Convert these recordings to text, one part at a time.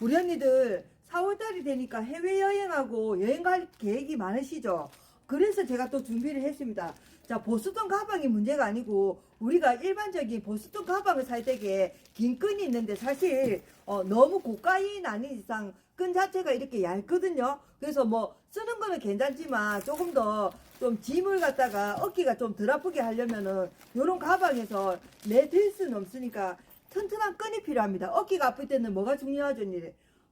우리 언니들 4월달이 되니까 해외여행하고 여행 갈 계획이 많으시죠? 그래서 제가 또 준비를 했습니다. 자, 보스턴 가방이 문제가 아니고 우리가 일반적인 보스턴 가방을 살 때에 긴 끈이 있는데 사실 어, 너무 고가인 아닌 이상 끈 자체가 이렇게 얇거든요. 그래서 뭐 쓰는 거는 괜찮지만 조금 더 좀 짐을 갖다가 어깨가 좀 덜 아프게 하려면은 요런 가방에서 내 들 수는 없으니까 튼튼한 끈이 필요합니다. 어깨가 아플 때는 뭐가 중요하죠?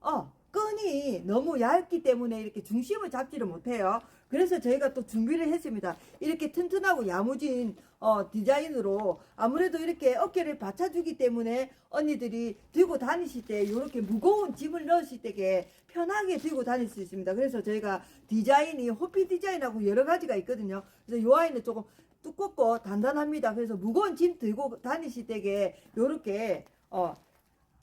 어, 끈이 너무 얇기 때문에 이렇게 중심을 잡지를 못해요. 그래서 저희가 또 준비를 했습니다. 이렇게 튼튼하고 야무진 어, 디자인으로 아무래도 이렇게 어깨를 받쳐주기 때문에 언니들이 들고 다니실 때 이렇게 무거운 짐을 넣으실 때게 편하게 들고 다닐 수 있습니다. 그래서 저희가 디자인이 호피 디자인하고 여러 가지가 있거든요. 그래서 요 아이는 조금 두껍고 단단합니다. 그래서 무거운 짐 들고 다니실 때게 요렇게 어,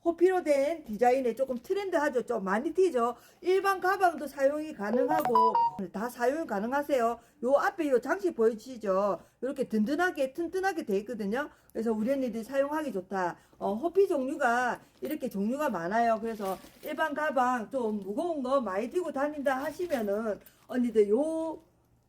호피로 된 디자인에 조금 트렌드하죠. 좀 많이 튀죠. 일반 가방도 사용이 가능하고 다 사용 가능하세요. 요 앞에 요 장식 보이시죠? 이렇게 든든하게 튼튼하게 돼 있거든요. 그래서 우리 언니들이 사용하기 좋다. 어, 호피 종류가 이렇게 종류가 많아요. 그래서 일반 가방 좀 무거운 거 많이 들고 다닌다 하시면은 언니들 요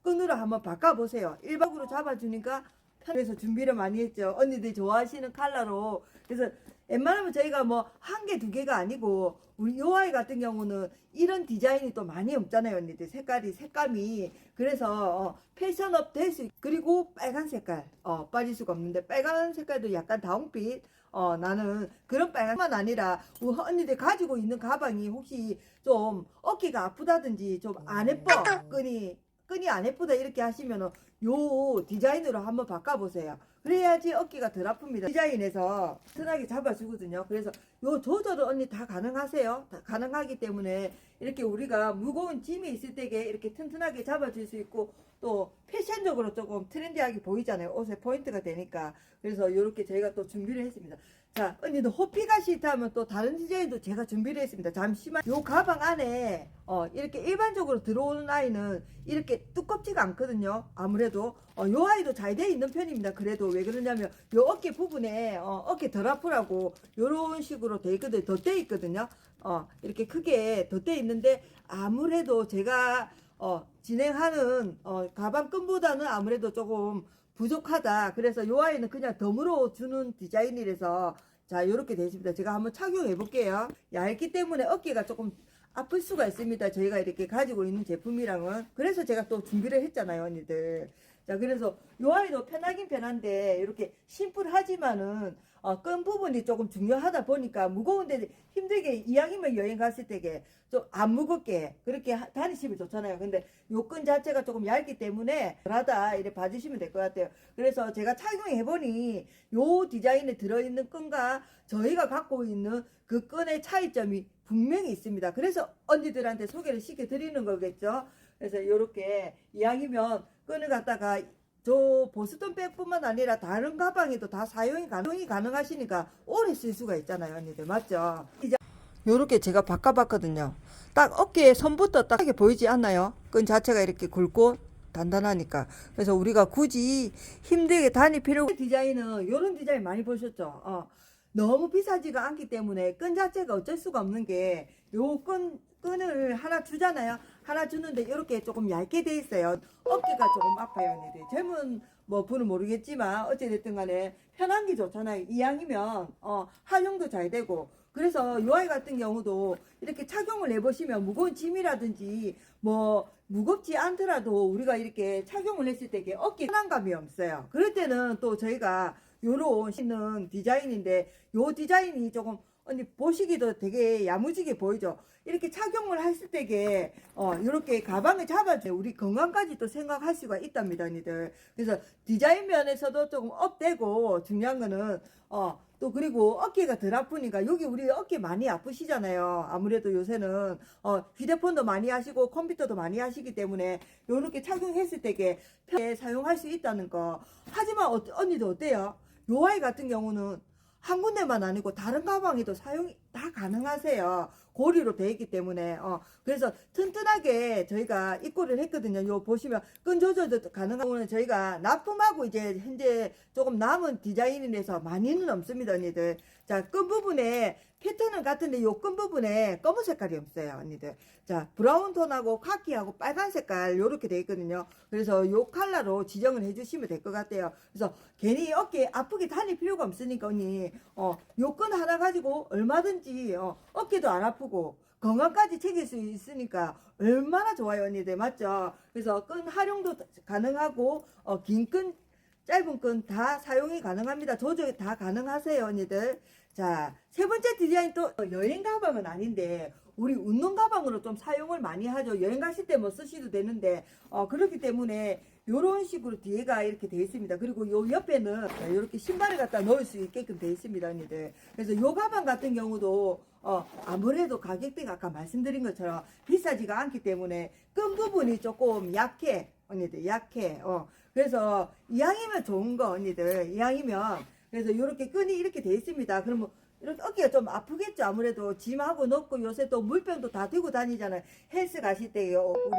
끈으로 한번 바꿔보세요. 일박으로 잡아주니까 편해서 준비를 많이 했죠. 언니들이 좋아하시는 컬러로. 그래서 웬만하면 저희가 뭐 한 개, 두 개가 아니고 우리 요 아이 같은 경우는 이런 디자인이 또 많이 없잖아요, 언니들. 색깔이, 색감이. 그래서 어, 패션업 될 수, 있- 그리고 빨간 색깔. 어, 빠질 수가 없는데 빨간 색깔도 약간 다운빛. 어, 나는 그런 빨간만 아니라 우리 언니들 가지고 있는 가방이 혹시 좀 어깨가 아프다든지 좀 안 예뻐. 끈이 끈이 안 예쁘다 이렇게 하시면은 요 디자인으로 한번 바꿔보세요. 그래야지 어깨가 덜 아픕니다. 디자인에서 튼하게 잡아주거든요. 그래서 요 조절은 언니 다 가능하세요. 다 가능하기 때문에 이렇게 우리가 무거운 짐이 있을 때에 이렇게 튼튼하게 잡아줄 수 있고 또 패션적으로 조금 트렌디하게 보이잖아요. 옷에 포인트가 되니까. 그래서 이렇게 저희가 또 준비를 했습니다. 자, 언니도 호피가 싫다면 또 다른 디자인도 제가 준비를 했습니다. 잠시만. 요 가방 안에 어, 이렇게 일반적으로 들어오는 아이는 이렇게 두껍지가 않거든요. 아무래도 어, 요 아이도 잘 돼 있는 편입니다. 그래도 왜 그러냐면 요 어깨 부분에 어, 어깨 덜 아프라고 요런 식으로 돼 있거든요. 덧대 있거든요. 어, 이렇게 크게 덧대 있는데 아무래도 제가 어, 진행하는 어, 가방 끈보다는 아무래도 조금 부족하다. 그래서 요 아이는 그냥 덤으로 주는 디자인이라서 자 요렇게 되십니다. 제가 한번 착용해 볼게요. 얇기 때문에 어깨가 조금 아플 수가 있습니다. 저희가 이렇게 가지고 있는 제품이랑은 그래서 제가 또 준비를 했잖아요, 언니들. 자 그래서 요 아이도 편하긴 편한데 이렇게 심플하지만은 어, 끈 부분이 조금 중요하다 보니까 무거운데 힘들게 이왕이면 여행 갔을 때게 좀 안 무겁게 그렇게 하- 다니시면 좋잖아요. 근데 요 끈 자체가 조금 얇기 때문에 덜하다 이래 봐주시면 될 것 같아요. 그래서 제가 착용해 보니 요 디자인에 들어있는 끈과 저희가 갖고 있는 그 끈의 차이점이 분명히 있습니다. 그래서 언니들한테 소개를 시켜 드리는 거겠죠. 그래서 이렇게 이왕이면 끈을 갖다가 저 보스턴 백뿐만 아니라 다른 가방에도 다 사용이 가능이 가능하시니까 오래 쓸 수가 있잖아요, 언니들 맞죠? 이제 요렇게 제가 바꿔봤거든요. 딱 어깨에 선부터 딱 보이지 않나요? 끈 자체가 이렇게 굵고 단단하니까. 그래서 우리가 굳이 힘들게 다닐 필요 디자인은 요런 디자인 많이 보셨죠? 어. 너무 비싸지가 않기 때문에 끈 자체가 어쩔 수가 없는 게 요 끈, 끈을 하나 주잖아요. 하나 주는데 이렇게 조금 얇게 돼 있어요. 어깨가 조금 아파요, 언니들. 젊은 뭐 분은 모르겠지만 어찌됐든 간에 편한 게 좋잖아요. 이왕이면 어, 활용도 잘 되고 그래서 요 아이 같은 경우도 이렇게 착용을 해보시면 무거운 짐이라든지 뭐 무겁지 않더라도 우리가 이렇게 착용을 했을 때 이게 어깨 편안감이 없어요. 그럴 때는 또 저희가 요런 신는 디자인인데 요 디자인이 조금 언니 보시기도 되게 야무지게 보이죠. 이렇게 착용을 했을 때게 어 이렇게 가방을 잡아줘 우리 건강까지 또 생각할 수가 있답니다, 언니들. 그래서 디자인 면에서도 조금 업되고 중요한 거는 어 또 그리고 어깨가 덜 아프니까 여기 우리 어깨 많이 아프시잖아요. 아무래도 요새는 어 휴대폰도 많이 하시고 컴퓨터도 많이 하시기 때문에 요렇게 착용했을 때게 편하게 사용할 수 있다는 거. 하지만 어, 언니도 어때요? 요 아이 같은 경우는 한 군데만 아니고 다른 가방에도 사용이 다 가능하세요. 고리로 되어 있기 때문에 어 그래서 튼튼하게 저희가 입고를 했거든요. 요 보시면 끈 조절도 가능하고 저희가 납품하고 이제 현재 조금 남은 디자인이라서 많이는 없습니다, 언니들. 자, 끈 부분에 패턴은 같은데 요 끈 부분에 검은 색깔이 없어요, 언니들. 자, 브라운 톤하고 카키하고 빨간 색깔 요렇게 돼 있거든요. 그래서 요 컬러로 지정을 해 주시면 될 것 같아요. 그래서 괜히 어깨 아프게 다닐 필요가 없으니까 언니, 어, 요 끈 하나 가지고 얼마든지 어, 어깨도 안 아프고 건강까지 챙길 수 있으니까 얼마나 좋아요, 언니들 맞죠? 그래서 끈 활용도 가능하고 어, 긴 끈, 짧은 끈 다 사용이 가능합니다. 조절 다 가능하세요, 언니들. 자, 세 번째 디자인 또 여행 가방은 아닌데 우리 운동 가방으로 좀 사용을 많이 하죠. 여행 가실 때 뭐 쓰셔도 되는데 어, 그렇기 때문에 요런 식으로 뒤에가 이렇게 되어 있습니다. 그리고 요 옆에는 이렇게 신발을 갖다 넣을 수 있게끔 되어 있습니다, 언니들. 그래서 요 가방 같은 경우도 어, 아무래도 가격대가 아까 말씀드린 것처럼 비싸지가 않기 때문에 끈 부분이 조금 약해, 언니들 약해. 어, 그래서 이왕이면 좋은 거, 언니들 이왕이면 그래서 이렇게 끈이 이렇게 돼 있습니다. 그러면 이렇게 어깨가 좀 아프겠죠. 아무래도 짐하고 넣고 요새 또 물병도 다 들고 다니잖아요. 헬스 가실 때요. 우리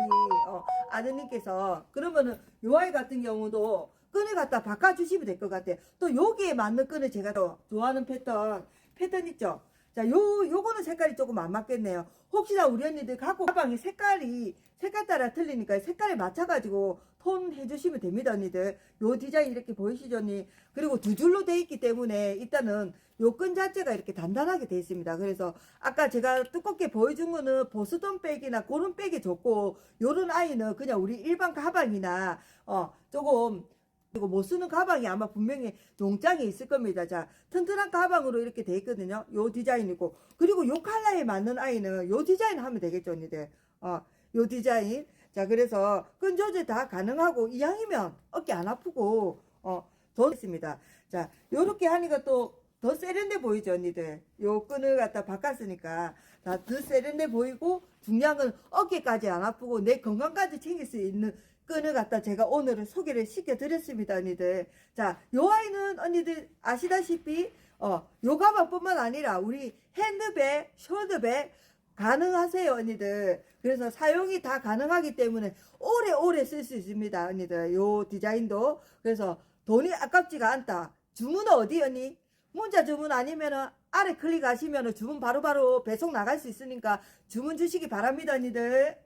어, 아드님께서 그러면은 요 아이 같은 경우도 끈을 갖다 바꿔주시면 될 것 같아요. 또 여기에 맞는 끈을 제가 또 좋아하는 패턴 패턴 있죠. 자, 요 요거는 색깔이 조금 안 맞겠네요. 혹시나 우리 언니들 갖고 가방이 색깔이 색깔 따라 틀리니까 색깔에 맞춰가지고 톤 해주시면 됩니다, 언니들. 요 디자인 이렇게 보이시죠, 언니? 그리고 두 줄로 돼 있기 때문에 일단은 요 끈 자체가 이렇게 단단하게 돼 있습니다. 그래서 아까 제가 두껍게 보여준 거는 보스턴 백이나 그런 백이 좋고 요런 아이는 그냥 우리 일반 가방이나 어 조금 그리고 못 쓰는 가방이 아마 분명히 농장에 있을 겁니다. 자, 튼튼한 가방으로 이렇게 돼 있거든요. 요 디자인이고. 그리고 요 컬러에 맞는 아이는 요 디자인 하면 되겠죠, 언니들. 어, 요 디자인. 자, 그래서 끈 조절 다 가능하고, 이왕이면 어깨 안 아프고, 어, 더 있습니다. 자, 요렇게 하니까 또 더 세련돼 보이죠, 언니들. 요 끈을 갖다 바꿨으니까. 다더 세련돼 보이고, 건 어깨까지 안 아프고, 내 건강까지 챙길 수 있는 끈을 갖다 제가 오늘은 소개를 시켜드렸습니다, 언니들. 자, 요 아이는 언니들 아시다시피, 어, 요 가방뿐만 아니라 우리 핸드백, 숄더백 가능하세요, 언니들. 그래서 사용이 다 가능하기 때문에 오래오래 쓸 수 있습니다, 언니들. 요 디자인도. 그래서 돈이 아깝지가 않다. 주문은 어디, 언니? 문자 주문 아니면은 아래 클릭하시면은 주문 바로바로 배송 나갈 수 있으니까 주문 주시기 바랍니다, 언니들.